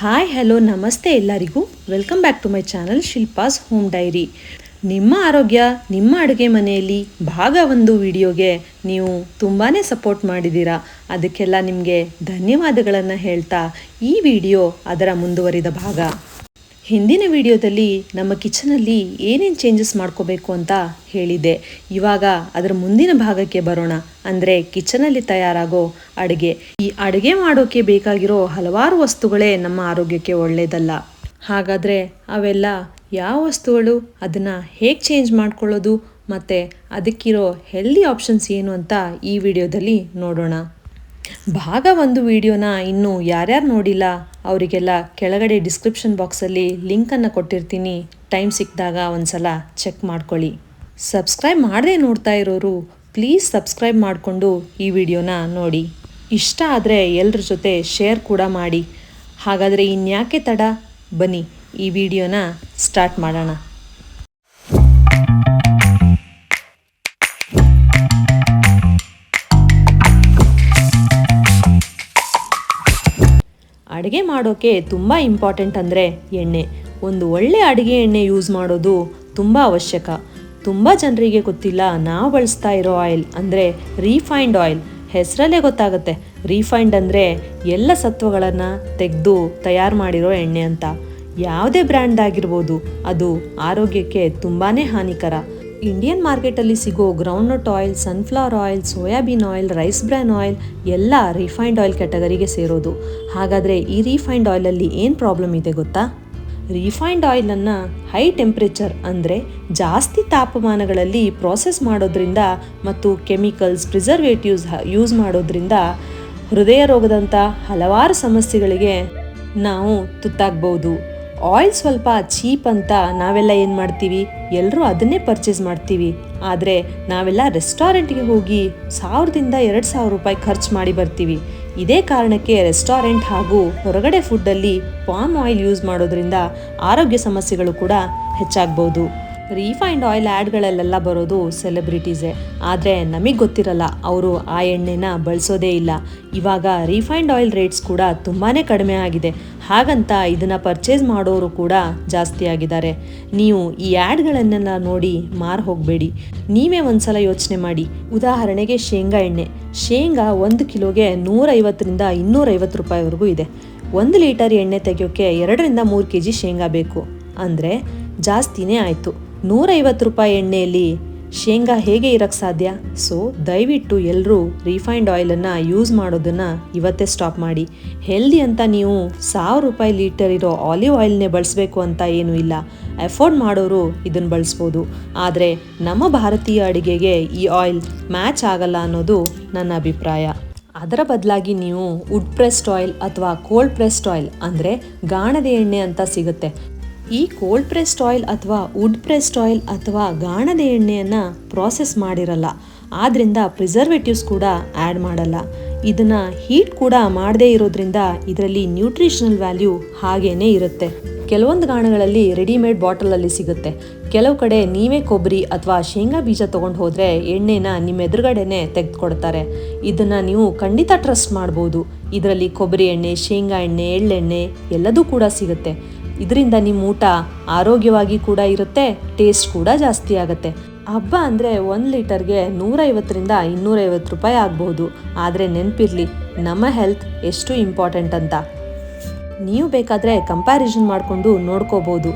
Hi hello ನಮಸ್ತೆ ಎಲ್ಲರಿಗೂ welcome back to my channel Shilpa's home diary ನಿಮ್ಮ ಆರೋಗ್ಯ, ನಿಮ್ಮ ಅಡುಗೆ ಮನೆಯಲ್ಲಿ ಭಾಗ ಒಂದು ವಿಡಿಯೋಗೆ ನೀವು ತುಂಬಾ ಸಪೋರ್ಟ್ ಮಾಡಿದ್ದೀರಾ? ಅದಕ್ಕೆಲ್ಲ ನಿಮಗೆ ಧನ್ಯವಾದಗಳನ್ನು ಹೇಳ್ತಾ ಈ ವಿಡಿಯೋ ಅದರ ಮುಂದುವರಿದ ಭಾಗ. ಹಿಂದಿನ ವಿಡಿಯೋದಲ್ಲಿ ನಮ್ಮ ಕಿಚನಲ್ಲಿ ಏನೇನು ಚೇಂಜಸ್ ಮಾಡ್ಕೋಬೇಕು ಅಂತ ಹೇಳಿದ್ದೆ. ಇವಾಗ ಅದರ ಮುಂದಿನ ಭಾಗಕ್ಕೆ ಬರೋಣ. ಅಂದರೆ ಕಿಚನಲ್ಲಿ ತಯಾರಾಗೋ ಅಡುಗೆ. ಈ ಅಡುಗೆ ಮಾಡೋಕ್ಕೆ ಬೇಕಾಗಿರೋ ಹಲವಾರು ವಸ್ತುಗಳೇ ನಮ್ಮ ಆರೋಗ್ಯಕ್ಕೆ ಒಳ್ಳೆಯದಲ್ಲ ಹಾಗಾದರೆ ಅವೆಲ್ಲ ಯಾವ ವಸ್ತುಗಳು? ಅದನ್ನು ಹೇಗೆ ಚೇಂಜ್ ಮಾಡ್ಕೊಳ್ಳೋದು? ಮತ್ತು ಅದಕ್ಕಿರೋ ಹೆಲ್ದಿ ಆಪ್ಷನ್ಸ್ ಏನು ಅಂತ ಈ ವಿಡಿಯೋದಲ್ಲಿ ನೋಡೋಣ. ಭಾಗ ಒಂದು ವಿಡಿಯೋನ ಇನ್ನೂ ಯಾರ್ಯಾರು ನೋಡಿಲ್ಲ, ಅವರಿಗೆಲ್ಲ ಕೆಳಗಡೆ ಡಿಸ್ಕ್ರಿಪ್ಷನ್ ಬಾಕ್ಸಲ್ಲಿ ಲಿಂಕನ್ನು ಕೊಟ್ಟಿರ್ತೀನಿ. ಟೈಮ್ ಸಿಕ್ಕಿದಾಗ ಒಂದ್ಸಲ ಚೆಕ್ ಮಾಡ್ಕೊಳ್ಳಿ. ಸಬ್ಸ್ಕ್ರೈಬ್ ಮಾಡದೆ ನೋಡ್ತಾ ಇರೋರು ಪ್ಲೀಸ್ ಸಬ್ಸ್ಕ್ರೈಬ್ ಮಾಡಿಕೊಂಡು ಈ ವಿಡಿಯೋನ ನೋಡಿ. ಇಷ್ಟ ಆದರೆ ಎಲ್ಲರ ಜೊತೆ ಶೇರ್ ಕೂಡ ಮಾಡಿ. ಹಾಗಾದರೆ ಇನ್ಯಾಕೆ ತಡ? ಬನ್ನಿ, ಈ ವಿಡಿಯೋನ ಸ್ಟಾರ್ಟ್ ಮಾಡೋಣ. ಅಡುಗೆ ಮಾಡೋಕ್ಕೆ ತುಂಬ ಇಂಪಾರ್ಟೆಂಟ್ ಅಂದರೆ ಎಣ್ಣೆ. ಒಂದು ಒಳ್ಳೆ ಅಡುಗೆ ಎಣ್ಣೆ ಯೂಸ್ ಮಾಡೋದು ತುಂಬ ಅವಶ್ಯಕ. ತುಂಬ ಜನರಿಗೆ ಗೊತ್ತಿಲ್ಲ ನಾವು ಬಳಸ್ತಾ ಇರೋ ಆಯಿಲ್ ಅಂದರೆ ರೀಫೈನ್ಡ್ ಆಯಿಲ್ ಹೆಸರಲ್ಲೇ ಗೊತ್ತಾಗುತ್ತೆ. ರೀಫೈನ್ಡ್ ಅಂದರೆ ಎಲ್ಲ ಸತ್ವಗಳನ್ನು ತೆಗೆದು ತಯಾರು ಮಾಡಿರೋ ಎಣ್ಣೆ ಅಂತ. ಯಾವುದೇ ಬ್ರ್ಯಾಂಡ್ ಆಗಿರ್ಬೋದು ಅದು ಆರೋಗ್ಯಕ್ಕೆ ತುಂಬಾ ಹಾನಿಕರ. ಇಂಡಿಯನ್ ಮಾರ್ಕೆಟಲ್ಲಿ ಸಿಗೋ groundnut oil sunflower oil soyabean oil rice bran oil ಎಲ್ಲ ರಿಫೈನ್ಡ್ ಆಯಿಲ್ ಕ್ಯಾಟಗರಿಗೆ ಸೇರೋದು. ಹಾಗಾದರೆ ಈ ರಿಫೈನ್ಡ್ ಆಯಿಲಲ್ಲಿ ಏನು ಪ್ರಾಬ್ಲಮ್ ಇದೆ ಗೊತ್ತಾ? ರಿಫೈನ್ಡ್ ಆಯಿಲನ್ನು ಹೈ ಟೆಂಪ್ರೇಚರ್ ಅಂದರೆ ಜಾಸ್ತಿ ತಾಪಮಾನಗಳಲ್ಲಿ ಪ್ರೋಸೆಸ್ ಮಾಡೋದ್ರಿಂದ ಮತ್ತು ಕೆಮಿಕಲ್ಸ್ ಪ್ರಿಸರ್ವೇಟಿವ್ಸ್ ಯೂಸ್ ಮಾಡೋದ್ರಿಂದ ಹೃದಯ ರೋಗದಂಥ ಹಲವಾರು ಸಮಸ್ಯೆಗಳಿಗೆ ನಾವು ತುತ್ತಾಗ್ಬೋದು. ಆಯಿಲ್ ಸ್ವಲ್ಪ ಚೀಪ್ ಅಂತ ನಾವೆಲ್ಲ ಏನು ಮಾಡ್ತೀವಿ? ಎಲ್ಲರೂ ಅದನ್ನೇ ಪರ್ಚೇಸ್ ಮಾಡ್ತೀವಿ. ಆದರೆ ನಾವೆಲ್ಲ ರೆಸ್ಟೋರೆಂಟ್ಗೆ ಹೋಗಿ ಸಾವಿರದಿಂದ ಎರಡು ಸಾವಿರ ರೂಪಾಯಿ ಖರ್ಚು ಮಾಡಿ ಬರ್ತೀವಿ. ಇದೇ ಕಾರಣಕ್ಕೆ ರೆಸ್ಟೋರೆಂಟ್ ಹಾಗೂ ಹೊರಗಡೆ ಫುಡ್ಡಲ್ಲಿ ಪಾಮ್ ಆಯಿಲ್ ಯೂಸ್ ಮಾಡೋದ್ರಿಂದ ಆರೋಗ್ಯ ಸಮಸ್ಯೆಗಳು ಕೂಡ ಹೆಚ್ಚಾಗ್ಬೋದು. ರೀಫೈನ್ಡ್ ಆಯಿಲ್ ಆ್ಯಡ್ಗಳಲ್ಲೆಲ್ಲ ಬರೋದು ಸೆಲೆಬ್ರಿಟೀಸೇ ಆದರೆ ನಮಗೆ ಗೊತ್ತಿರಲ್ಲ, ಅವರು ಆ ಎಣ್ಣೆನ ಬಳಸೋದೇ ಇಲ್ಲ. ಇವಾಗ ರೀಫೈನ್ಡ್ ಆಯಿಲ್ ರೇಟ್ಸ್ ಕೂಡ ತುಂಬಾ ಕಡಿಮೆ ಆಗಿದೆ. ಹಾಗಂತ ಇದನ್ನು ಪರ್ಚೇಸ್ ಮಾಡೋರು ಕೂಡ ಜಾಸ್ತಿ ಆಗಿದ್ದಾರೆ. ನೀವು ಈ ಆ್ಯಡ್ಗಳನ್ನೆಲ್ಲ ನೋಡಿ ಮಾರು ಹೋಗಬೇಡಿ. ನೀವೇ ಒಂದ್ಸಲ ಯೋಚನೆ ಮಾಡಿ. ಉದಾಹರಣೆಗೆ ಶೇಂಗಾ ಎಣ್ಣೆ. ಶೇಂಗಾ ಒಂದು ಕಿಲೋಗೆ ನೂರೈವತ್ತರಿಂದ ಇನ್ನೂರೈವತ್ತು ರೂಪಾಯಿವರೆಗೂ ಇದೆ. ಒಂದು ಲೀಟರ್ ಎಣ್ಣೆ ತೆಗೆಯೋಕ್ಕೆ ಎರಡರಿಂದ ಮೂರು ಕೆ ಜಿ ಶೇಂಗಾ ಬೇಕು. ಅಂದರೆ ಜಾಸ್ತಿನೇ ಆಯಿತು. ನೂರೈವತ್ತು ರೂಪಾಯಿ ಎಣ್ಣೆಯಲ್ಲಿ ಶೇಂಗಾ ಹೇಗೆ ಇರೋಕ್ಕೆ ಸಾಧ್ಯ? ಸೊ ದಯವಿಟ್ಟು ಎಲ್ಲರೂ ರಿಫೈನ್ಡ್ ಆಯಿಲನ್ನು ಯೂಸ್ ಮಾಡೋದನ್ನು ಇವತ್ತೇ ಸ್ಟಾಪ್ ಮಾಡಿ. ಹೆಲ್ದಿ ಅಂತ ನೀವು ಸಾವಿರ ರೂಪಾಯಿ ಲೀಟರ್ ಇರೋ ಆಲಿವ್ ಆಯಿಲ್ನೇ ಬಳಸಬೇಕು ಅಂತ ಏನೂ ಇಲ್ಲ. ಎಫೋರ್ಡ್ ಮಾಡೋರು ಇದನ್ನು ಬಳಸ್ಬೋದು. ಆದರೆ ನಮ್ಮ ಭಾರತೀಯ ಅಡುಗೆಗೆ ಈ ಆಯಿಲ್ ಮ್ಯಾಚ್ ಆಗಲ್ಲ ಅನ್ನೋದು ನನ್ನ ಅಭಿಪ್ರಾಯ. ಅದರ ಬದಲಾಗಿ ನೀವು ವುಡ್ ಪ್ರೆಸ್ಡ್ ಆಯಿಲ್ ಅಥವಾ ಕೋಲ್ಡ್ ಪ್ರೆಸ್ಡ್ ಆಯಿಲ್ ಅಂದರೆ ಗಾಣದ ಎಣ್ಣೆ ಅಂತ ಸಿಗುತ್ತೆ. ಈ ಕೋಲ್ಡ್ ಪ್ರೆಸ್ಡ್ ಆಯಿಲ್ ಅಥವಾ ವುಡ್ ಪ್ರೆಸ್ಡ್ ಆಯಿಲ್ ಅಥವಾ ಗಾಣದ ಎಣ್ಣೆಯನ್ನು ಪ್ರಾಸೆಸ್ ಮಾಡಿರಲ್ಲ. ಆದ್ದರಿಂದ ಪ್ರಿಸರ್ವೇಟಿವ್ಸ್ ಕೂಡ ಆ್ಯಡ್ ಮಾಡಲ್ಲ. ಇದನ್ನು ಹೀಟ್ ಕೂಡ ಮಾಡದೇ ಇರೋದ್ರಿಂದ ಇದರಲ್ಲಿ ನ್ಯೂಟ್ರಿಷನಲ್ ವ್ಯಾಲ್ಯೂ ಹಾಗೇನೇ ಇರುತ್ತೆ. ಕೆಲವೊಂದು ಗಾಣಗಳಲ್ಲಿ ರೆಡಿಮೇಡ್ ಬಾಟಲಲ್ಲಿ ಸಿಗುತ್ತೆ. ಕೆಲವು ಕಡೆ ನೀವೇ ಕೊಬ್ಬರಿ ಅಥವಾ ಶೇಂಗಾ ಬೀಜ ತೊಗೊಂಡು ಹೋದರೆ ಎಣ್ಣೆನ ನಿಮ್ಮ ಎದುರುಗಡೆನೆ ತೆಗೆದುಕೊಡ್ತಾರೆ. ಇದನ್ನು ನೀವು ಖಂಡಿತ ಟ್ರಸ್ಟ್ ಮಾಡ್ಬೋದು. ಇದರಲ್ಲಿ ಕೊಬ್ಬರಿ ಎಣ್ಣೆ, ಶೇಂಗಾ ಎಣ್ಣೆ, ಎಳ್ಳೆಣ್ಣೆ ಎಲ್ಲದೂ ಕೂಡ ಸಿಗುತ್ತೆ. ಇದರಿಂದ ನಿಮ್ಮ ಊಟ ಆರೋಗ್ಯವಾಗಿ ಕೂಡ ಇರುತ್ತೆ ಟೇಸ್ಟ್ ಕೂಡ ಜಾಸ್ತಿ ಆಗುತ್ತೆ. ಹಬ್ಬ ಅಂದರೆ ಒಂದು ಲೀಟರ್ಗೆ ನೂರೈವತ್ತರಿಂದ ಇನ್ನೂರೈವತ್ತು ರೂಪಾಯಿ ಆಗ್ಬೋದು ಆದರೆ ನೆನಪಿರಲಿ, ನಮ್ಮ ಹೆಲ್ತ್ ಎಷ್ಟು ಇಂಪಾರ್ಟೆಂಟ್ ಅಂತ. ನೀವು ಬೇಕಾದರೆ ಕಂಪ್ಯಾರಿಸನ್ ಮಾಡಿಕೊಂಡು ನೋಡ್ಕೋಬೋದು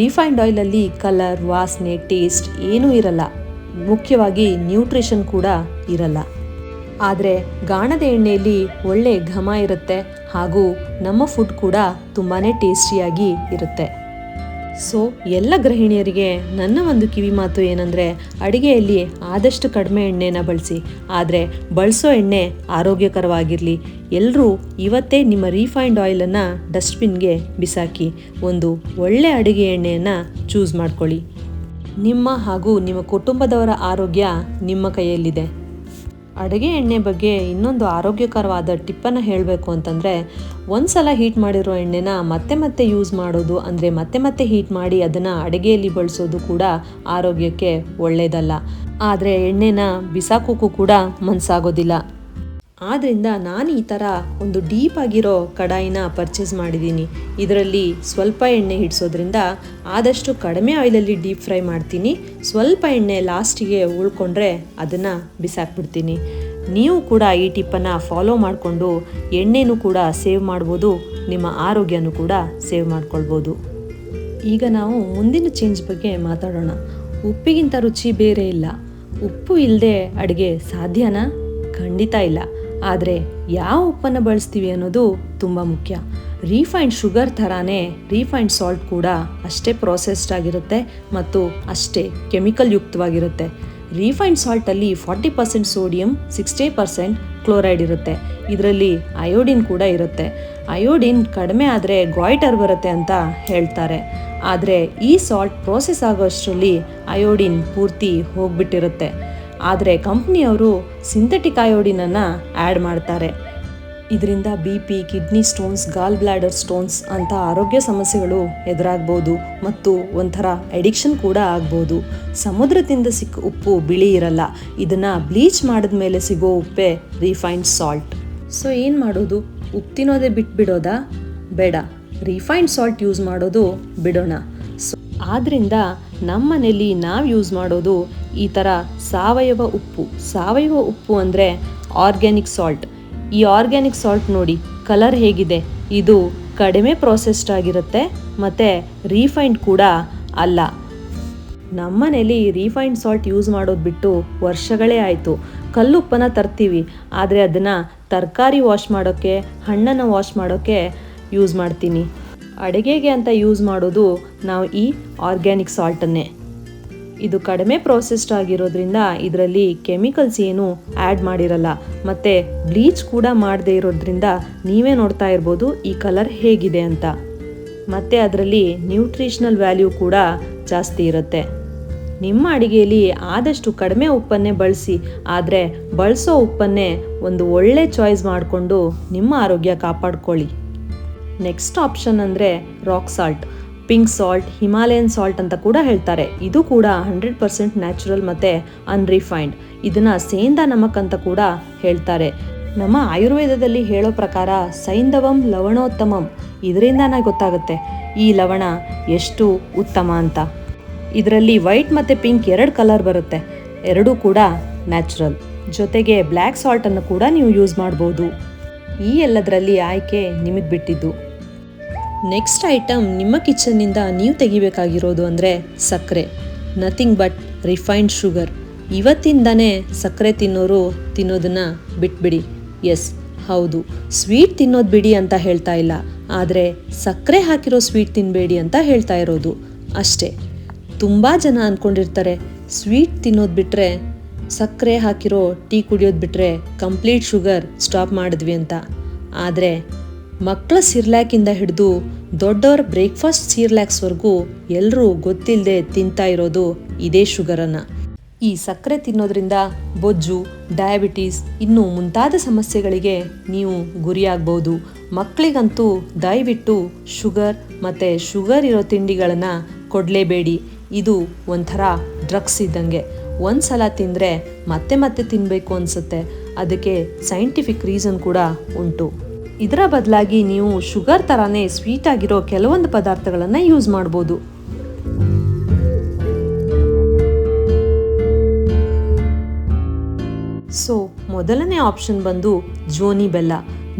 ರಿಫೈನ್ಡ್ ಆಯಿಲಲ್ಲಿ ಕಲರ್ ವಾಸನೆ ಟೇಸ್ಟ್ ಏನೂ ಇರಲ್ಲ. ಮುಖ್ಯವಾಗಿ ನ್ಯೂಟ್ರಿಷನ್ ಕೂಡ ಇರಲ್ಲ. ಆದರೆ ಗಾಣದ ಎಣ್ಣೆಯಲ್ಲಿ ಒಳ್ಳೆ ಘಮ ಇರುತ್ತೆ ಹಾಗೂ ನಮ್ಮ ಫುಡ್ ಕೂಡ ತುಂಬಾ ಟೇಸ್ಟಿಯಾಗಿ ಇರುತ್ತೆ. ಸೊ ಎಲ್ಲ ಗೃಹಿಣಿಯರಿಗೆ ನನ್ನ ಒಂದು ಕಿವಿ ಮಾತು ಏನಂದರೆ, ಅಡುಗೆಯಲ್ಲಿ ಆದಷ್ಟು ಕಡಿಮೆ ಎಣ್ಣೆನ ಬಳಸಿ, ಆದರೆ ಬಳಸೋ ಎಣ್ಣೆ ಆರೋಗ್ಯಕರವಾಗಿರಲಿ. ಎಲ್ಲರೂ ಇವತ್ತೇ ನಿಮ್ಮ ರೀಫೈನ್ಡ್ ಆಯಿಲನ್ನು ಡಸ್ಟ್ಬಿನ್ಗೆ ಬಿಸಾಕಿ, ಒಂದು ಒಳ್ಳೆ ಅಡುಗೆ ಎಣ್ಣೆಯನ್ನು ಚೂಸ್ ಮಾಡ್ಕೊಳ್ಳಿ. ನಿಮ್ಮ ಹಾಗೂ ನಿಮ್ಮ ಕುಟುಂಬದವರ ಆರೋಗ್ಯ ನಿಮ್ಮ ಕೈಯಲ್ಲಿದೆ. ಅಡುಗೆ ಎಣ್ಣೆ ಬಗ್ಗೆ ಇನ್ನೊಂದು ಆರೋಗ್ಯಕರವಾದ ಟಿಪ್ಪನ್ನು ಹೇಳಬೇಕು ಅಂತಂದರೆ ಒಂದು ಸಲ ಹೀಟ್ ಮಾಡಿರೋ ಎಣ್ಣೆನ ಮತ್ತೆ ಮತ್ತೆ ಯೂಸ್ ಮಾಡೋದು ಅಂದರೆ ಮತ್ತೆ ಮತ್ತೆ ಹೀಟ್ ಮಾಡಿ ಅದನ್ನು ಅಡುಗೆಯಲ್ಲಿ ಬಳಸೋದು ಕೂಡ ಆರೋಗ್ಯಕ್ಕೆ ಒಳ್ಳೆಯದಲ್ಲ ಆದರೆ ಎಣ್ಣೆನ ಬಿಸಾಕೋಕ್ಕೂ ಕೂಡ ಮನಸ್ಸಾಗೋದಿಲ್ಲ ಆದ್ದರಿಂದ ನಾನು ಈ ಥರ ಒಂದು ಡೀಪ್ ಆಗಿರೋ ಕಡಾಯಿನ ಪರ್ಚೇಸ್ ಮಾಡಿದ್ದೀನಿ. ಇದರಲ್ಲಿ ಸ್ವಲ್ಪ ಎಣ್ಣೆ ಹಿಡಿಸೋದ್ರಿಂದ ಆದಷ್ಟು ಕಡಿಮೆ ಆಯಿಲಲ್ಲಿ ಡೀಪ್ ಫ್ರೈ ಮಾಡ್ತೀನಿ. ಸ್ವಲ್ಪ ಎಣ್ಣೆ ಲಾಸ್ಟಿಗೆ ಉಳ್ಕೊಂಡ್ರೆ ಅದನ್ನು ಬಿಸಾಕ್ಬಿಡ್ತೀನಿ. ನೀವು ಕೂಡ ಈ ಟಿಪ್ಪನ್ನು ಫಾಲೋ ಮಾಡಿಕೊಂಡು ಎಣ್ಣೆನೂ ಕೂಡ ಸೇವ್ ಮಾಡ್ಬೋದು, ನಿಮ್ಮ ಆರೋಗ್ಯನೂ ಕೂಡ ಸೇವ್ ಮಾಡ್ಕೊಳ್ಬೋದು. ಈಗ ನಾವು ಮುಂದಿನ ಚೇಂಜ್ ಬಗ್ಗೆ ಮಾತಾಡೋಣ. ಉಪ್ಪಿಗಿಂತ ರುಚಿ ಬೇರೆ ಇಲ್ಲ. ಉಪ್ಪು ಇಲ್ಲದೆ ಅಡುಗೆ ಸಾಧ್ಯನಾ? ಖಂಡಿತ ಇಲ್ಲ. ಆದರೆ ಯಾವ ಉಪ್ಪನ್ನು ಬಳಸ್ತೀವಿ ಅನ್ನೋದು ತುಂಬ ಮುಖ್ಯ. ರೀಫೈಂಡ್ ಶುಗರ್ ಥರಾನೇ ರೀಫೈಂಡ್ ಸಾಲ್ಟ್ ಕೂಡ ಅಷ್ಟೇ ಪ್ರೊಸೆಸ್ಡ್ ಆಗಿರುತ್ತೆ ಮತ್ತು ಅಷ್ಟೇ ಕೆಮಿಕಲ್ ಯುಕ್ತವಾಗಿರುತ್ತೆ. Refined ಸಾಲ್ಟಲ್ಲಿ forty percent sodium sixty percent chloride ಇರುತ್ತೆ. ಇದರಲ್ಲಿ ಅಯೋಡಿನ್ ಕೂಡ ಇರುತ್ತೆ. ಅಯೋಡಿನ್ ಕಡಿಮೆ ಆದರೆ ಗಾಯ್ಟರ್ ಬರುತ್ತೆ ಅಂತ ಹೇಳ್ತಾರೆ. ಆದರೆ ಈ ಸಾಲ್ಟ್ ಪ್ರೋಸೆಸ್ ಆಗೋಷ್ಟರಲ್ಲಿ ಅಯೋಡಿನ್ ಪೂರ್ತಿ ಹೋಗ್ಬಿಟ್ಟಿರುತ್ತೆ. ಆದರೆ ಕಂಪ್ನಿಯವರು ಸಿಂಥೆಟಿಕ್ ಅಯೋಡಿನನ್ನು ಆ್ಯಡ್ ಮಾಡ್ತಾರೆ. ಇದರಿಂದ B P, kidney stones, gall bladder stones ಅಂತ ಆರೋಗ್ಯ ಸಮಸ್ಯೆಗಳು ಎದುರಾಗ್ಬೋದು ಮತ್ತು ಒಂಥರ ಎಡಿಕ್ಷನ್ ಕೂಡ ಆಗ್ಬೋದು. ಸಮುದ್ರದಿಂದ ಸಿಕ್ಕ ಉಪ್ಪು ಬಿಳಿ ಇರಲ್ಲ, ಇದನ್ನು ಬ್ಲೀಚ್ ಮಾಡಿದ ಮೇಲೆ ಸಿಗೋ ಉಪ್ಪೆ ರಿಫೈನ್ಡ್ ಸಾಲ್ಟ್ ಸೊ ಏನು ಮಾಡೋದು? ಉಪ್ಪು ತಿನ್ನೋದೇ ಬಿಟ್ಬಿಡೋದಾ? ಬೇಡ ರಿಫೈನ್ಡ್ ಸಾಲ್ಟ್ ಯೂಸ್ ಮಾಡೋದು ಬಿಡೋಣ. ಸೊ ಆದ್ದರಿಂದ ನಮ್ಮ ಮನೇಲಿ ನಾವು ಯೂಸ್ ಮಾಡೋದು ಈ ಥರ ಸಾವಯವ ಉಪ್ಪು. ಸಾವಯವ ಉಪ್ಪು ಅಂದರೆ ಆರ್ಗ್ಯಾನಿಕ್ ಸಾಲ್ಟ್ ಈ ಆರ್ಗ್ಯಾನಿಕ್ ಸಾಲ್ಟ್ ನೋಡಿ ಕಲರ್ ಹೇಗಿದೆ? ಇದು ಕಡಿಮೆ ಪ್ರೊಸೆಸ್ಡ್ ಆಗಿರುತ್ತೆ ಮತ್ತು ರೀಫೈಂಡ್ ಕೂಡ ಅಲ್ಲ. ನಮ್ಮನೇಲಿ ರೀಫೈಂಡ್ ಸಾಲ್ಟ್ ಯೂಸ್ ಮಾಡೋದು ಬಿಟ್ಟು ವರ್ಷಗಳೇ ಆಯಿತು. ಕಲ್ಲುಪ್ಪನ್ನು ತರ್ತೀವಿ, ಆದರೆ ಅದನ್ನು ತರಕಾರಿ ವಾಶ್ ಮಾಡೋಕ್ಕೆ ಹಣ್ಣನ್ನು ವಾಶ್ ಮಾಡೋಕ್ಕೆ ಯೂಸ್ ಮಾಡ್ತೀನಿ. ಅಡುಗೆಗೆ ಅಂತ ಯೂಸ್ ಮಾಡೋದು ನಾವು ಈ ಆರ್ಗ್ಯಾನಿಕ್ ಸಾಲ್ಟನ್ನೇ ಇದು ಕಡಿಮೆ ಪ್ರೊಸೆಸ್ಡ್ ಆಗಿರೋದ್ರಿಂದ ಇದರಲ್ಲಿ ಕೆಮಿಕಲ್ಸ್ ಏನು ಆ್ಯಡ್ ಮಾಡಿರಲ್ಲ. ಮತ್ತು ಬ್ಲೀಚ್ ಕೂಡ ಮಾಡದೇ ಇರೋದ್ರಿಂದ ನೀವೇ ನೋಡ್ತಾ ಇರ್ಬೋದು ಈ ಕಲರ್ ಹೇಗಿದೆ ಅಂತ. ಮತ್ತು ಅದರಲ್ಲಿ ನ್ಯೂಟ್ರಿಷನಲ್ ವ್ಯಾಲ್ಯೂ ಕೂಡ ಜಾಸ್ತಿ ಇರುತ್ತೆ. ನಿಮ್ಮ ಅಡಿಗೆಯಲ್ಲಿ ಆದಷ್ಟು ಕಡಿಮೆ ಉಪ್ಪನ್ನೇ ಬಳಸಿ, ಆದರೆ ಬಳಸೋ ಉಪ್ಪನ್ನೇ ಒಂದು ಒಳ್ಳೆ ಚಾಯ್ಸ್ ಮಾಡಿಕೊಂಡು ನಿಮ್ಮ ಆರೋಗ್ಯ ಕಾಪಾಡ್ಕೊಳ್ಳಿ. ನೆಕ್ಸ್ಟ್ ಆಪ್ಷನ್ ಅಂದರೆ rock salt pink salt Himalayan salt ಅಂತ ಕೂಡ ಹೇಳ್ತಾರೆ. ಇದು ಕೂಡ ಹಂಡ್ರೆಡ್ ಪರ್ಸೆಂಟ್ ನ್ಯಾಚುರಲ್ ಮತ್ತು ಅನ್ರಿಫೈನ್ಡ್ ಇದನ್ನು ಸೇಂದ ನಮಕ್ ಅಂತ ಕೂಡ ಹೇಳ್ತಾರೆ. ನಮ್ಮ ಆಯುರ್ವೇದದಲ್ಲಿ ಹೇಳೋ ಪ್ರಕಾರ ಸೈಂಧವಂ ಲವಣೋತ್ತಮಂ. ಇದರಿಂದನೇ ಗೊತ್ತಾಗುತ್ತೆ. ಈ ಲವಣ ಎಷ್ಟು ಉತ್ತಮ ಅಂತ. ಇದರಲ್ಲಿ ವೈಟ್ ಮತ್ತು ಪಿಂಕ್ ಎರಡು ಕಲರ್ ಬರುತ್ತೆ. ಎರಡೂ ಕೂಡ ನ್ಯಾಚುರಲ್ ಜೊತೆಗೆ ಬ್ಲ್ಯಾಕ್ ಸಾಲ್ಟನ್ನು ಕೂಡ ನೀವು ಯೂಸ್ ಮಾಡ್ಬೋದು. ಈ ಎಲ್ಲದರಲ್ಲಿ ಆಯ್ಕೆ ನಿಮಗೆ ಬಿಟ್ಟಿದ್ದು. ನೆಕ್ಸ್ಟ್ ಐಟಮ್ ನಿಮ್ಮ ಕಿಚನ್ನಿಂದ ನೀವು ತೆಗಿಬೇಕಾಗಿರೋದು ಅಂದರೆ ಸಕ್ಕರೆ. ನಥಿಂಗ್ ಬಟ್ ರಿಫೈನ್ಡ್ ಶುಗರ್ ಇವತ್ತಿಂದನೇ ಸಕ್ಕರೆ ತಿನ್ನೋರು ತಿನ್ನೋದನ್ನು ಬಿಟ್ಬಿಡಿ. ಎಸ್ ಹೌದು. ಸ್ವೀಟ್ ತಿನ್ನೋದು ಬಿಡಿ ಅಂತ ಹೇಳ್ತಾ ಇಲ್ಲ. ಆದರೆ ಸಕ್ಕರೆ ಹಾಕಿರೋ ಸ್ವೀಟ್ ತಿನ್ನಬೇಡಿ ಅಂತ ಹೇಳ್ತಾ ಇರೋದು. ಅಷ್ಟೇ. ತುಂಬ ಜನ ಅಂದ್ಕೊಂಡಿರ್ತಾರೆ ಸ್ವೀಟ್ ತಿನ್ನೋದು ಬಿಟ್ಟರೆ ಸಕ್ಕರೆ ಹಾಕಿರೋ ಟೀ ಕುಡಿಯೋದು ಬಿಟ್ಟರೆ ಕಂಪ್ಲೀಟ್ ಶುಗರ್ ಸ್ಟಾಪ್ ಮಾಡಿದ್ವಿ ಅಂತ. ಆದರೆ ಮಕ್ಕಳ ಸಿರ್ಲ್ಯಾಕಿಂದ ಹಿಡಿದು ದೊಡ್ಡವ್ರ ಬ್ರೇಕ್ಫಾಸ್ಟ್ ಸಿರ್ಲ್ಯಾಕ್ಸ್ವರೆಗೂ ಎಲ್ಲರೂ ಗೊತ್ತಿಲ್ಲದೆ ತಿಂತಾ ಇರೋದು ಇದೇ ಶುಗರನ್ನು ಈ ಸಕ್ಕರೆ ತಿನ್ನೋದ್ರಿಂದ ಬೊಜ್ಜು, ಡಯಾಬಿಟೀಸ್ ಇನ್ನು ಮುಂತಾದ ಸಮಸ್ಯೆಗಳಿಗೆ ನೀವು ಗುರಿಯಾಗ್ಬೋದು. ಮಕ್ಕಳಿಗಂತೂ ದಯವಿಟ್ಟು ಶುಗರ್ ಮತ್ತು ಶುಗರ್ ಇರೋ ತಿಂಡಿಗಳನ್ನು ಕೊಡಲೇಬೇಡಿ. ಇದು ಒಂಥರ ಡ್ರಗ್ಸ್ ಇದ್ದಂಗೆ. ಒಂದು ಸಲ ತಿಂದರೆ ಮತ್ತೆ ಮತ್ತೆ ತಿನ್ನಬೇಕು ಅನಿಸುತ್ತೆ. ಅದಕ್ಕೆ ಸೈಂಟಿಫಿಕ್ ರೀಸನ್ ಕೂಡ ಉಂಟು. ಇದರ ಬದಲಾಗಿ ನೀವು ಶುಗರ್ ಥರನೇ ಸ್ವೀಟ್ ಆಗಿರೋ ಕೆಲವೊಂದು ಪದಾರ್ಥಗಳನ್ನು ಯೂಸ್ ಮಾಡ್ಬೋದು. ಸೊ ಮೊದಲನೇ ಆಪ್ಷನ್ ಬಂದು ಜೋನಿ ಬೆಲ್ಲ.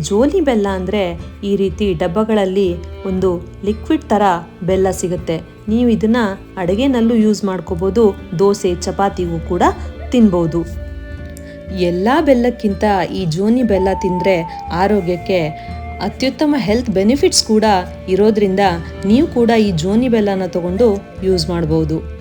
ಜೋನಿ ಬೆಲ್ಲ ಅಂದರೆ ಈ ರೀತಿ ಡಬ್ಬಗಳಲ್ಲಿ ಒಂದು ಲಿಕ್ವಿಡ್ ಥರ ಬೆಲ್ಲ ಸಿಗುತ್ತೆ. ನೀವು ಇದನ್ನು ಅಡುಗೆನಲ್ಲೂ ಯೂಸ್ ಮಾಡ್ಕೋಬೋದು. ದೋಸೆ, ಚಪಾತಿಗೂ ಕೂಡ ತಿನ್ಬೋದು. ಎಲ್ಲ ಬೆಲ್ಲಕ್ಕಿಂತ ಈ ಜೋನಿ ಬೆಲ್ಲ ತಿಂದರೆ ಆರೋಗ್ಯಕ್ಕೆ ಅತ್ಯುತ್ತಮ ಹೆಲ್ತ್ ಬೆನಿಫಿಟ್ಸ್ ಕೂಡ ಇರೋದ್ರಿಂದ ನೀವು ಕೂಡ ಈ ಜೋನಿ ಬೆಲ್ಲನ ತಗೊಂಡು ಯೂಸ್ ಮಾಡ್ಬೋದು.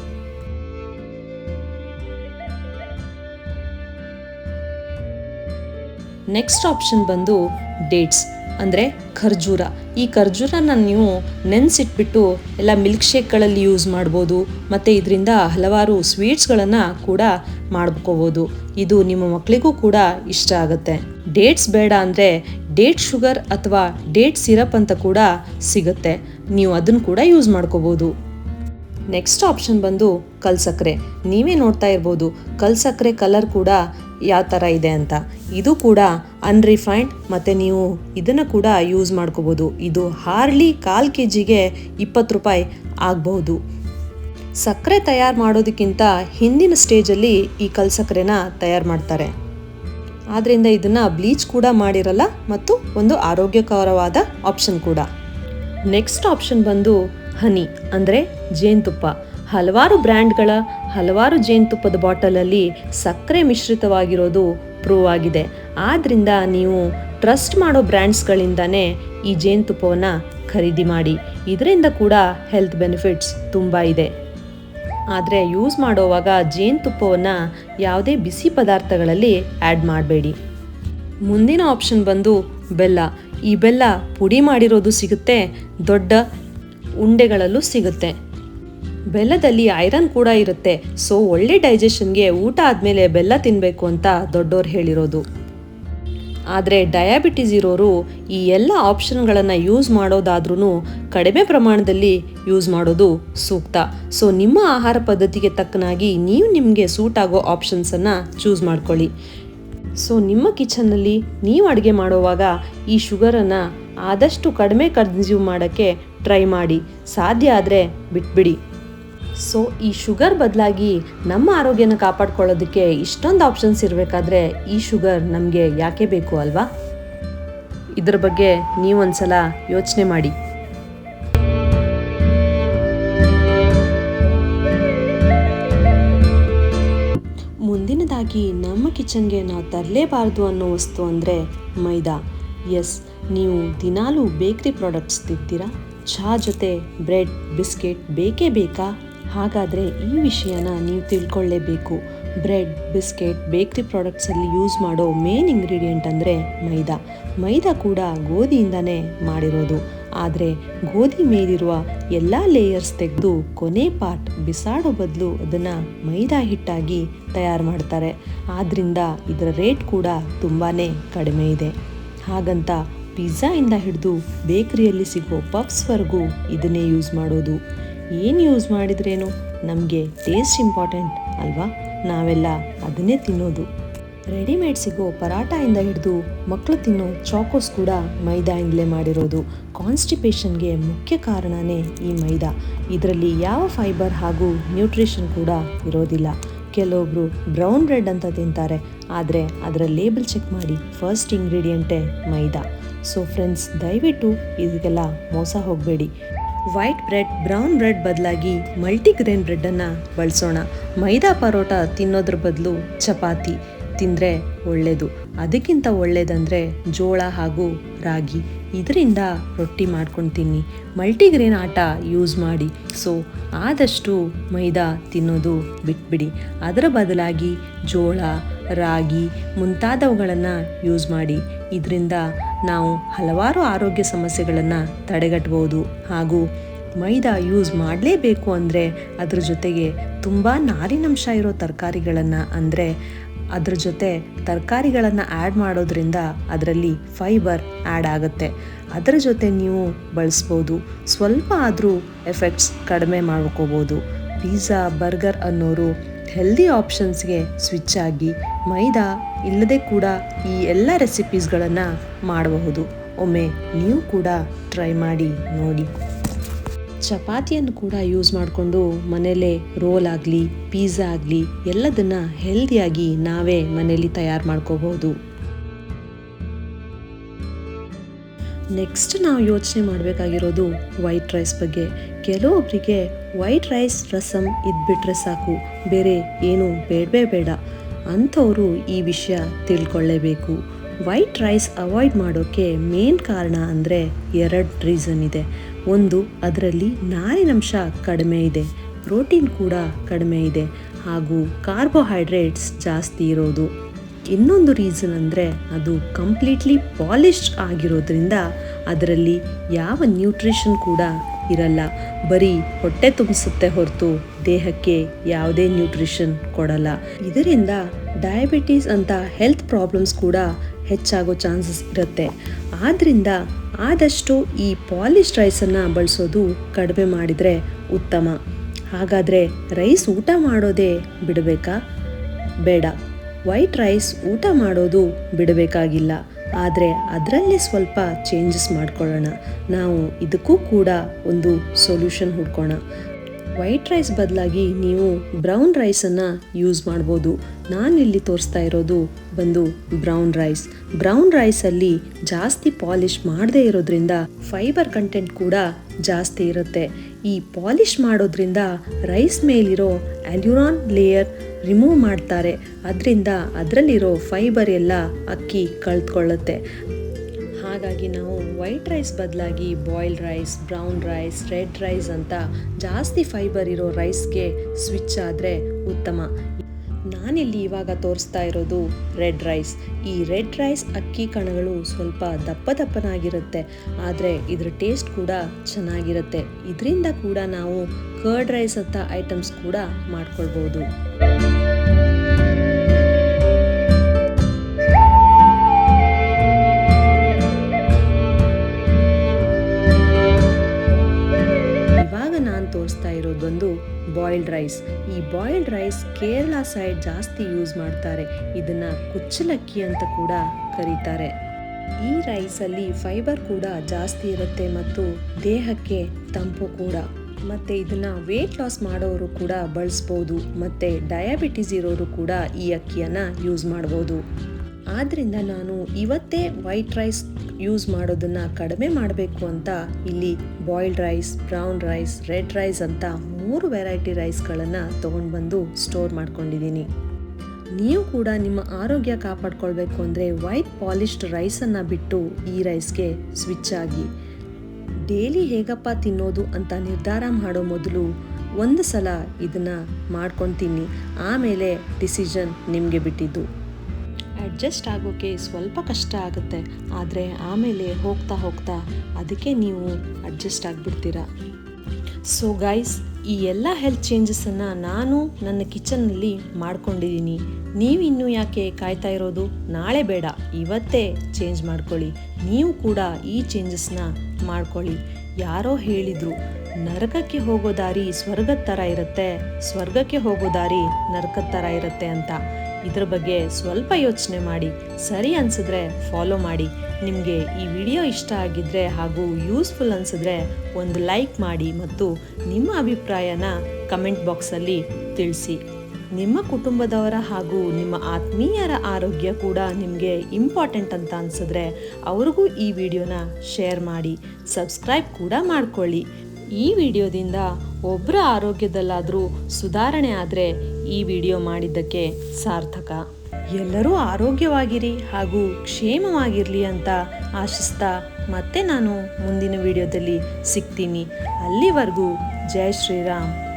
ನೆಕ್ಸ್ಟ್ ಆಪ್ಷನ್ ಬಂದು ಡೇಟ್ಸ್ ಅಂದರೆ ಖರ್ಜೂರ. ಈ ಖರ್ಜೂರನ ನೀವು ನೆನೆಸಿಟ್ಬಿಟ್ಟು ಎಲ್ಲ ಮಿಲ್ಕ್ ಶೇಕ್ಗಳಲ್ಲಿ ಯೂಸ್ ಮಾಡ್ಬೋದು, ಮತ್ತು ಇದರಿಂದ ಹಲವಾರು ಸ್ವೀಟ್ಸ್ಗಳನ್ನು ಕೂಡ ಮಾಡ್ಕೋಬೋದು. ಇದು ನಿಮ್ಮ ಮಕ್ಕಳಿಗೂ ಕೂಡ ಇಷ್ಟ ಆಗುತ್ತೆ. ಡೇಟ್ಸ್ ಬೇಡ ಅಂದರೆ ಡೇಟ್ ಶುಗರ್ ಅಥವಾ ಡೇಟ್ ಸಿರಪ್ ಅಂತ ಕೂಡ ಸಿಗುತ್ತೆ. ನೀವು ಅದನ್ನು ಕೂಡ ಯೂಸ್ ಮಾಡ್ಕೋಬೋದು. ನೆಕ್ಸ್ಟ್ ಆಪ್ಷನ್ ಬಂದು ಕಲ್ಸಕ್ಕರೆ ನೀವೇ ನೋಡ್ತಾ ಇರ್ಬೋದು ಕಲ್ಸಕ್ಕರೆ ಕಲರ್ ಕೂಡ ಯಾವ ಥರ ಇದೆ ಅಂತ. ಇದು ಕೂಡ ಅನ್ರಿಫೈನ್ಡ್ ಮತ್ತು ನೀವು ಇದನ್ನು ಕೂಡ ಯೂಸ್ ಮಾಡ್ಕೋಬೋದು. ಇದು ಹಾರ್ಲಿ ಕಾಲು ಕೆ ಜಿಗೆ ಇಪ್ಪತ್ತು ರೂಪಾಯಿ ಆಗಬಹುದು. ಸಕ್ಕರೆ ತಯಾರು ಮಾಡೋದಕ್ಕಿಂತ ಹಿಂದಿನ ಸ್ಟೇಜಲ್ಲಿ ಈ ಕಲ್ಸಕ್ಕರೆನ ತಯಾರು ಮಾಡ್ತಾರೆ. ಆದ್ದರಿಂದ ಇದನ್ನು ಬ್ಲೀಚ್ ಕೂಡ ಮಾಡಿರಲ್ಲ ಮತ್ತು ಒಂದು ಆರೋಗ್ಯಕರವಾದ ಆಪ್ಷನ್ ಕೂಡ. ನೆಕ್ಸ್ಟ್ ಆಪ್ಷನ್ ಬಂದು ಹನಿ ಅಂದರೆ ಜೇನುತುಪ್ಪ. ಹಲವಾರು ಬ್ರ್ಯಾಂಡ್ಗಳ ಹಲವಾರು ಜೇನುತುಪ್ಪದ ಬಾಟಲಲ್ಲಿ ಸಕ್ಕರೆ ಮಿಶ್ರಿತವಾಗಿರೋದು ಪ್ರೂವ್ ಆಗಿದೆ. ಆದ್ದರಿಂದ ನೀವು ಟ್ರಸ್ಟ್ ಮಾಡೋ ಬ್ರ್ಯಾಂಡ್ಸ್ಗಳಿಂದನೇ ಈ ಜೇನುತುಪ್ಪವನ್ನು ಖರೀದಿ ಮಾಡಿ. ಇದರಿಂದ ಕೂಡ ಹೆಲ್ತ್ ಬೆನಿಫಿಟ್ಸ್ ತುಂಬ ಇದೆ. ಆದರೆ ಯೂಸ್ ಮಾಡೋವಾಗ ಜೇನುತುಪ್ಪವನ್ನು ಯಾವುದೇ ಬಿಸಿ ಪದಾರ್ಥಗಳಲ್ಲಿ ಆ್ಯಡ್ ಮಾಡಬೇಡಿ. ಮುಂದಿನ ಆಪ್ಷನ್ ಬಂದು ಬೆಲ್ಲ. ಈ ಬೆಲ್ಲ ಪುಡಿ ಮಾಡಿರೋದು ಸಿಗುತ್ತೆ, ದೊಡ್ಡ ಉಂಡೆಗಳಲ್ಲೂ ಸಿಗುತ್ತೆ. ಬೆಲ್ಲದಲ್ಲಿ ಐರನ್ ಕೂಡ ಇರುತ್ತೆ. ಸೊ ಒಳ್ಳೆ ಡೈಜೆಷನ್ಗೆ ಊಟ ಆದಮೇಲೆ ಬೆಲ್ಲ ತಿನ್ನಬೇಕು ಅಂತ ದೊಡ್ಡೋರು ಹೇಳಿರೋದು. ಆದರೆ ಡಯಾಬಿಟೀಸ್ ಇರೋರು ಈ ಎಲ್ಲ ಆಪ್ಷನ್ಗಳನ್ನು ಯೂಸ್ ಮಾಡೋದಾದ್ರೂ ಕಡಿಮೆ ಪ್ರಮಾಣದಲ್ಲಿ ಯೂಸ್ ಮಾಡೋದು ಸೂಕ್ತ. ಸೊ ನಿಮ್ಮ ಆಹಾರ ಪದ್ಧತಿಗೆ ತಕ್ಕನಾಗಿ ನೀವು ನಿಮಗೆ ಸೂಟ್ ಆಗೋ ಆಪ್ಷನ್ಸನ್ನು ಚೂಸ್ ಮಾಡ್ಕೊಳ್ಳಿ. ಸೊ ನಿಮ್ಮ ಕಿಚನ್ನಲ್ಲಿ ನೀವು ಅಡುಗೆ ಮಾಡುವಾಗ ಈ ಶುಗರನ್ನು ಆದಷ್ಟು ಕಡಿಮೆ ಕನ್ಸ್ಯೂಮ್ ಮಾಡೋಕ್ಕೆ ಟ್ರೈ ಮಾಡಿ. ಸಾಧ್ಯ ಆದರೆ ಬಿಟ್ಬಿಡಿ. ಸೊ ಈ ಶುಗರ್ ಬದಲಾಗಿ ನಮ್ಮ ಆರೋಗ್ಯನ ಕಾಪಾಡ್ಕೊಳ್ಳೋದಕ್ಕೆ ಇಷ್ಟೊಂದು ಆಪ್ಷನ್ಸ್ ಇರಬೇಕಾದ್ರೆ ಈ ಶುಗರ್ ನಮಗೆ ಯಾಕೆ ಬೇಕು ಅಲ್ವಾ? ಇದರ ಬಗ್ಗೆ ನೀವೊಂದ್ಸಲ ಯೋಚನೆ ಮಾಡಿ. ಮುಂದಿನದಾಗಿ ನಮ್ಮ ಕಿಚನ್ಗೆ ನಾವು ತರಲೇಬಾರ್ದು ಅನ್ನೋ ವಸ್ತು ಅಂದರೆ ಮೈದಾ. ಎಸ್ ನೀವು ದಿನಾಲೂ ಬೇಕ್ರಿ ಪ್ರಾಡಕ್ಟ್ಸ್ ತಿಂತೀರಾ? ಚಹಾ ಜೊತೆ ಬ್ರೆಡ್ ಬಿಸ್ಕೆಟ್ ಬೇಕೇ ಬೇಕಾ? ಹಾಗಾದರೆ ಈ ವಿಷಯನ ನೀವು ತಿಳ್ಕೊಳ್ಳೇಬೇಕು. ಬ್ರೆಡ್, ಬಿಸ್ಕೆಟ್, ಬೇಕ್ರಿ ಪ್ರಾಡಕ್ಟ್ಸಲ್ಲಿ ಯೂಸ್ ಮಾಡೋ ಮೇನ್ ಇಂಗ್ರೀಡಿಯೆಂಟ್ ಅಂದರೆ ಮೈದಾ. ಮೈದಾ ಕೂಡ ಗೋಧಿಯಿಂದನೇ ಮಾಡಿರೋದು. ಆದರೆ ಗೋಧಿ ಮೇಲಿರುವ ಎಲ್ಲ ಲೇಯರ್ಸ್ ತೆಗೆದು ಕೊನೆ ಪಾರ್ಟ್ ಬಿಸಾಡೋ ಬದಲು ಅದನ್ನು ಮೈದಾ ಹಿಟ್ಟಾಗಿ ತಯಾರು ಮಾಡ್ತಾರೆ. ಆದ್ದರಿಂದ ಇದರ ರೇಟ್ ಕೂಡ ತುಂಬಾ ಕಡಿಮೆ ಇದೆ. ಹಾಗಂತ ಪಿಜ್ಜಾಯಿಂದ ಹಿಡಿದು ಬೇಕರಿಯಲ್ಲಿ ಸಿಗೋ ಪಫ್ಸ್ವರೆಗೂ ಇದನ್ನೇ ಯೂಸ್ ಮಾಡೋದು. ಏನು ಯೂಸ್ ಮಾಡಿದ್ರೇನು? ನಮಗೆ ಟೇಸ್ಟ್ ಇಂಪಾರ್ಟೆಂಟ್ ಅಲ್ವಾ? ನಾವೆಲ್ಲ ಅದನ್ನೇ ತಿನ್ನೋದು. ರೆಡಿಮೇಡ್ ಸಿಗೋ ಪರಾಟಾಯಿಂದ ಹಿಡಿದು ಮಕ್ಕಳು ತಿನ್ನೋ ಚಾಕೋಸ್ ಕೂಡ ಮೈದಾಯಿಂದಲೇ ಮಾಡಿರೋದು. ಕಾನ್ಸ್ಟಿಪೇಷನ್ಗೆ ಮುಖ್ಯ ಕಾರಣನೇ ಈ ಮೈದಾ. ಇದರಲ್ಲಿ ಯಾವ ಫೈಬರ್ ಹಾಗೂ ನ್ಯೂಟ್ರಿಷನ್ ಕೂಡ ಇರೋದಿಲ್ಲ. ಕೆಲವೊಬ್ರು ಬ್ರೌನ್ ಬ್ರೆಡ್ ಅಂತ ತಿಂತಾರೆ. ಆದರೆ ಅದರ ಲೇಬಲ್ ಚೆಕ್ ಮಾಡಿ ಫಸ್ಟ್ ಇಂಗ್ರೀಡಿಯೆಂಟೇ ಮೈದಾ. ಸೊ ಫ್ರೆಂಡ್ಸ್ ದಯವಿಟ್ಟು ಇದಕ್ಕೆಲ್ಲ ಮೋಸ ಹೋಗಬೇಡಿ. ವೈಟ್ ಬ್ರೆಡ್, ಬ್ರೌನ್ ಬ್ರೆಡ್ ಬದಲಾಗಿ ಮಲ್ಟಿಗ್ರೇನ್ ಬ್ರೆಡ್ಡನ್ನು ಬಳಸೋಣ. ಮೈದಾ ಪರೋಟ ತಿನ್ನೋದ್ರ ಬದಲು ಚಪಾತಿ. ತಿಂದರೆ ಒಳ್ಳೆಯದು ಅದಕ್ಕಿಂತ ಒಳ್ಳೆಯದಂದರೆ ಜೋಳ ಹಾಗೂ ರಾಗಿ. ಇದರಿಂದ ರೊಟ್ಟಿ ಮಾಡ್ಕೊಂಡು ತಿನ್ನಿ ಮಲ್ಟಿಗ್ರೇನ್ ಆಟ ಯೂಸ್ ಮಾಡಿ. ಸೊ, ಆದಷ್ಟು ಮೈದಾ ತಿನ್ನೋದು ಬಿಟ್ಬಿಡಿ. ಅದರ ಬದಲಾಗಿ ಜೋಳ, ರಾಗಿ ಮುಂತಾದವುಗಳನ್ನು ಯೂಸ್ ಮಾಡಿ. ಇದರಿಂದ ನಾವು ಹಲವಾರು ಆರೋಗ್ಯ ಸಮಸ್ಯೆಗಳನ್ನು ತಡೆಗಟ್ಟಬಹುದು ಹಾಗೂ ಮೈದಾ ಯೂಸ್ ಮಾಡಲೇಬೇಕು ಅಂದರೆ ಅದ್ರ ಜೊತೆಗೆ ತುಂಬ ನಾರಿನಂಶ ಇರೋ ತರಕಾರಿಗಳನ್ನು ಅಂದರೆ ಅದ್ರ ಜೊತೆ ತರಕಾರಿಗಳನ್ನು ಆ್ಯಡ್ ಮಾಡೋದ್ರಿಂದ ಅದರಲ್ಲಿ ಫೈಬರ್ ಆ್ಯಡ್ ಆಗುತ್ತೆ. ಅದರ ಜೊತೆ ನೀವು ಬಳಸ್ಬೋದು. ಸ್ವಲ್ಪ ಆದರೂ ಎಫೆಕ್ಟ್ಸ್ ಕಡಿಮೆ ಮಾಡ್ಕೋಬೋದು. ಪಿಜ್ಜಾ ಬರ್ಗರ್ ಅನ್ನೋರು ಹೆಲ್ದಿ ಆಪ್ಷನ್ಸ್ಗೆ ಸ್ವಿಚ್ ಆಗಿ ಮೈದಾ ಇಲ್ಲದೆ ಕೂಡ ಈ ಎಲ್ಲ ರೆಸಿಪೀಸ್ಗಳನ್ನು ಮಾಡಬಹುದು. ಒಮ್ಮೆ ನೀವು ಕೂಡ ಟ್ರೈ ಮಾಡಿ ನೋಡಿ. ಚಪಾತಿಯನ್ನು ಕೂಡ ಯೂಸ್ ಮಾಡಿಕೊಂಡು ಮನೇಲೆ ರೋಲ್ ಆಗಲಿ ಪಿಜ್ಜಾ ಆಗಲಿ ಎಲ್ಲದನ್ನು ಹೆಲ್ದಿಯಾಗಿ ನಾವೇ ಮನೇಲಿ ತಯಾರು ಮಾಡ್ಕೋಬಹುದು. ನೆಕ್ಸ್ಟ್ ನಾವು ಯೋಚನೆ ಮಾಡಬೇಕಾಗಿರೋದು ವೈಟ್ ರೈಸ್ ಬಗ್ಗೆ. ಕೆಲವೊಬ್ಬರಿಗೆ ವೈಟ್ ರೈಸ್ ರಸಮ್ ಇದ್ಬಿಟ್ರೆ ಸಾಕು. ಬೇರೆ ಏನು ಬೇಡವೇ ಬೇಡ. ಅಂಥವರು ಈ ವಿಷಯ ತಿಳ್ಕೊಳ್ಳೇಬೇಕು. ವೈಟ್ ರೈಸ್ ಅವಾಯ್ಡ್ ಮಾಡೋಕ್ಕೆ ಮೇನ್ ಕಾರಣ ಅಂದರೆ ಎರಡು ರೀಸನ್ ಇದೆ. ಒಂದು, ಅದರಲ್ಲಿ ನಾರಿನಂಶ ಕಡಿಮೆ ಇದೆ. ಪ್ರೋಟೀನ್ ಕೂಡ ಕಡಿಮೆ ಇದೆ. ಹಾಗೂ ಕಾರ್ಬೋಹೈಡ್ರೇಟ್ಸ್ ಜಾಸ್ತಿ ಇರೋದು. ಇನ್ನೊಂದು ರೀಸನ್ ಅಂದರೆ ಅದು ಕಂಪ್ಲೀಟ್ಲಿ ಪಾಲಿಶ್ ಆಗಿರೋದ್ರಿಂದ ಅದರಲ್ಲಿ ಯಾವ ನ್ಯೂಟ್ರಿಷನ್ ಕೂಡ ಇರಲ್ಲ. ಬರೀ ಹೊಟ್ಟೆ ತುಂಬಿಸುತ್ತೆ ಹೊರತು ದೇಹಕ್ಕೆ ಯಾವುದೇ ನ್ಯೂಟ್ರಿಷನ್ ಕೊಡಲ್ಲ. ಇದರಿಂದ ಡಯಾಬಿಟೀಸ್ ಅಂತ ಹೆಲ್ತ್ ಪ್ರಾಬ್ಲಮ್ಸ್ ಕೂಡ ಹೆಚ್ಚಾಗೋ ಚಾನ್ಸಸ್ ಇರುತ್ತೆ. ಆದ್ದರಿಂದ ಆದಷ್ಟು ಈ ಪಾಲಿಶ್ಡ್ ರೈಸನ್ನು ಬಳಸೋದು ಕಡಿಮೆ ಮಾಡಿದರೆ ಉತ್ತಮ. ಹಾಗಾದರೆ ರೈಸ್ ಊಟ ಮಾಡೋದೇ ಬಿಡಬೇಕಾ? ಬೇಡ. ವೈಟ್ ರೈಸ್ ಊಟ ಮಾಡೋದು ಬಿಡಬೇಕಾಗಿಲ್ಲ. ಆದರೆ ಅದರಲ್ಲೇ ಸ್ವಲ್ಪ ಚೇಂಜಸ್ ಮಾಡ್ಕೊಳ್ಳೋಣ. ನಾವು ಇದಕ್ಕೂ ಕೂಡ ಒಂದು ಸೊಲ್ಯೂಷನ್ ಹುಡ್ಕೋಣ. ವೈಟ್ ರೈಸ್ ಬದಲಾಗಿ ನೀವು ಬ್ರೌನ್ ರೈಸನ್ನು ಯೂಸ್ ಮಾಡ್ಬೋದು. ನಾನಿಲ್ಲಿ ತೋರಿಸ್ತಾ ಇರೋದು ಬಂದು ಬ್ರೌನ್ ರೈಸ್. ಬ್ರೌನ್ ರೈಸಲ್ಲಿ ಜಾಸ್ತಿ ಪಾಲಿಷ್ ಮಾಡದೇ ಇರೋದ್ರಿಂದ ಫೈಬರ್ ಕಂಟೆಂಟ್ ಕೂಡ ಜಾಸ್ತಿ ಇರುತ್ತೆ. ಈ ಪಾಲಿಷ್ ಮಾಡೋದ್ರಿಂದ ರೈಸ್ ಮೇಲಿರೋ ಅಲ್ಯೂರಾನ್ ಲೇಯರ್ ರಿಮೂವ್ ಮಾಡ್ತಾರೆ. ಅದರಿಂದ ಅದರಲ್ಲಿರೋ ಫೈಬರ್ ಎಲ್ಲ ಅಕ್ಕಿ ಕಳೆದುಕೊಳ್ಳುತ್ತೆ. ಹಾಗಾಗಿ ನಾವು ವೈಟ್ ರೈಸ್ ಬದಲಾಗಿ boil rice brown rice red rice ಅಂತ ಜಾಸ್ತಿ ಫೈಬರ್ ಇರೋ ರೈಸ್ಗೆ ಸ್ವಿಚ್ ಆದರೆ ಉತ್ತಮ. ನಾನಿಲ್ಲಿ ಇವಾಗ ತೋರಿಸ್ತಾ ಇರೋದು ರೆಡ್ ರೈಸ್ ಈ ರೆಡ್ ರೈಸ್ ಅಕ್ಕಿ ಕಣಗಳು ಸ್ವಲ್ಪ ದಪ್ಪ ದಪ್ಪನಾಗಿರುತ್ತೆ, ಆದರೆ ಇದ್ರ ಟೇಸ್ಟ್ ಕೂಡ ಚೆನ್ನಾಗಿರುತ್ತೆ. ಇದರಿಂದ ಕೂಡ ನಾವು ಕರ್ಡ್ ರೈಸ್ ಅಂತ ಐಟಮ್ಸ್ ಕೂಡ ಮಾಡ್ಕೊಳ್ಬೋದು. ರೈಸ್ ಈ ಬಾಯ್ಲ್ಡ್ ರೈಸ್ ಕೇರಳ ಸೈಡ್ ಜಾಸ್ತಿ ಯೂಸ್ ಮಾಡ್ತಾರೆ. ಇದನ್ನು ಕುಚ್ಚಲಕ್ಕಿ ಅಂತ ಕೂಡ ಕರೀತಾರೆ. ಈ ರೈಸಲ್ಲಿ ಫೈಬರ್ ಕೂಡ ಜಾಸ್ತಿ ಇರುತ್ತೆ ಮತ್ತು ದೇಹಕ್ಕೆ ತಂಪು ಕೂಡ. ಮತ್ತು ಇದನ್ನು ವೆಯ್ಟ್ ಲಾಸ್ ಮಾಡೋರು ಕೂಡ ಬಳಸ್ಬೋದು. ಮತ್ತು ಡಯಾಬಿಟಿಸ್ ಇರೋರು ಕೂಡ ಈ ಅಕ್ಕಿಯನ್ನು ಯೂಸ್ ಮಾಡ್ಬೋದು. ಆದ್ದರಿಂದ ನಾನು ಇವತ್ತೇ ವೈಟ್ ರೈಸ್ ಯೂಸ್ ಮಾಡೋದನ್ನು ಕಡಿಮೆ ಮಾಡಬೇಕು ಅಂತ ಇಲ್ಲಿ boiled rice brown rice red rice ಅಂತ ಮೂರು ವೆರೈಟಿ ರೈಸ್ಗಳನ್ನು ತೊಗೊಂಡು ಬಂದು ಸ್ಟೋರ್ ಮಾಡ್ಕೊಂಡಿದ್ದೀನಿ. ನೀವು ಕೂಡ ನಿಮ್ಮ ಆರೋಗ್ಯ ಕಾಪಾಡ್ಕೊಳ್ಬೇಕು ಅಂದರೆ ವೈಟ್ ಪಾಲಿಶ್ಡ್ ರೈಸನ್ನು ಬಿಟ್ಟು ಈ ರೈಸ್ಗೆ ಸ್ವಿಚ್ ಆಗಿ. ಡೈಲಿ ಹೇಗಪ್ಪ ತಿನ್ನೋದು ಅಂತ ನಿರ್ಧಾರ ಮಾಡೋ ಮೊದಲು ಒಂದು ಸಲ ಇದನ್ನು ಮಾಡ್ಕೊಂಡು ತಿನ್ನಿ ಆಮೇಲೆ ಡಿಸಿಷನ್ ನಿಮಗೆ ಬಿಟ್ಟಿದ್ದು. ಅಡ್ಜಸ್ಟ್ ಆಗೋಕ್ಕೆ ಸ್ವಲ್ಪ ಕಷ್ಟ ಆಗುತ್ತೆ. ಆದರೆ ಆಮೇಲೆ ಹೋಗ್ತಾ ಹೋಗ್ತಾ ಅದಕ್ಕೆ ನೀವು ಅಡ್ಜಸ್ಟ್ ಆಗಿಬಿಡ್ತೀರಾ. ಸೊ ಗೈಸ್ ಈ ಎಲ್ಲ ಹೆಲ್ತ್ ಚೇಂಜಸನ್ನು ನಾನು ನನ್ನ ಕಿಚನ್ನಲ್ಲಿ ಮಾಡ್ಕೊಂಡಿದ್ದೀನಿ. ನೀವು ಇನ್ನೂ ಯಾಕೆ ಕಾಯ್ತಾ ಇರೋದು? ನಾಳೆ ಬೇಡ. ಇವತ್ತೇ ಚೇಂಜ್ ಮಾಡ್ಕೊಳ್ಳಿ. ನೀವು ಕೂಡ ಈ ಚೇಂಜಸ್ನ ಮಾಡ್ಕೊಳ್ಳಿ. ಯಾರೋ ಹೇಳಿದರು, ನರಕಕ್ಕೆ ಹೋಗೋ ದಾರಿ ಸ್ವರ್ಗದ ಥರ ಇರುತ್ತೆ. ಸ್ವರ್ಗಕ್ಕೆ ಹೋಗೋ ದಾರಿ ನರಕದ ಥರ ಇರುತ್ತೆ ಅಂತ. ಇದ್ರ ಬಗ್ಗೆ ಸ್ವಲ್ಪ ಯೋಚನೆ ಮಾಡಿ. ಸರಿ ಅನಿಸಿದ್ರೆ ಫಾಲೋ ಮಾಡಿ. ನಿಮಗೆ ಈ ವಿಡಿಯೋ ಇಷ್ಟ ಆಗಿದ್ದರೆ ಹಾಗೂ ಯೂಸ್ಫುಲ್ ಅನಿಸಿದ್ರೆ ಒಂದು ಲೈಕ್ ಮಾಡಿ ಮತ್ತು ನಿಮ್ಮ ಅಭಿಪ್ರಾಯನ ಕಮೆಂಟ್ ಬಾಕ್ಸಲ್ಲಿ ತಿಳಿಸಿ. ನಿಮ್ಮ ಕುಟುಂಬದವರ ಹಾಗೂ ನಿಮ್ಮ ಆತ್ಮೀಯರ ಆರೋಗ್ಯ ಕೂಡ ನಿಮಗೆ ಇಂಪಾರ್ಟೆಂಟ್ ಅಂತ ಅನಿಸಿದ್ರೆ ಅವ್ರಿಗೂ ಈ ವಿಡಿಯೋನ ಶೇರ್ ಮಾಡಿ, ಸಬ್ಸ್ಕ್ರೈಬ್ ಕೂಡ ಮಾಡ್ಕೊಳ್ಳಿ. ಈ ವಿಡಿಯೋದಿಂದ ಒಬ್ಬರ ಆರೋಗ್ಯದಲ್ಲಾದರೂ ಸುಧಾರಣೆ ಆದರೆ ಈ ವಿಡಿಯೋ ಮಾಡಿದ್ದಕ್ಕೆ ಸಾರ್ಥಕ. ಎಲ್ಲರೂ ಆರೋಗ್ಯವಾಗಿರಿ ಹಾಗೂ ಕ್ಷೇಮವಾಗಿರಲಿ ಅಂತ ಆಶಿಸ್ತಾ ಮತ್ತೆ ನಾನು ಮುಂದಿನ ವಿಡಿಯೋದಲ್ಲಿ ಸಿಗ್ತೀನಿ. ಅಲ್ಲಿವರೆಗೂ ಜೈ ಶ್ರೀರಾಮ್.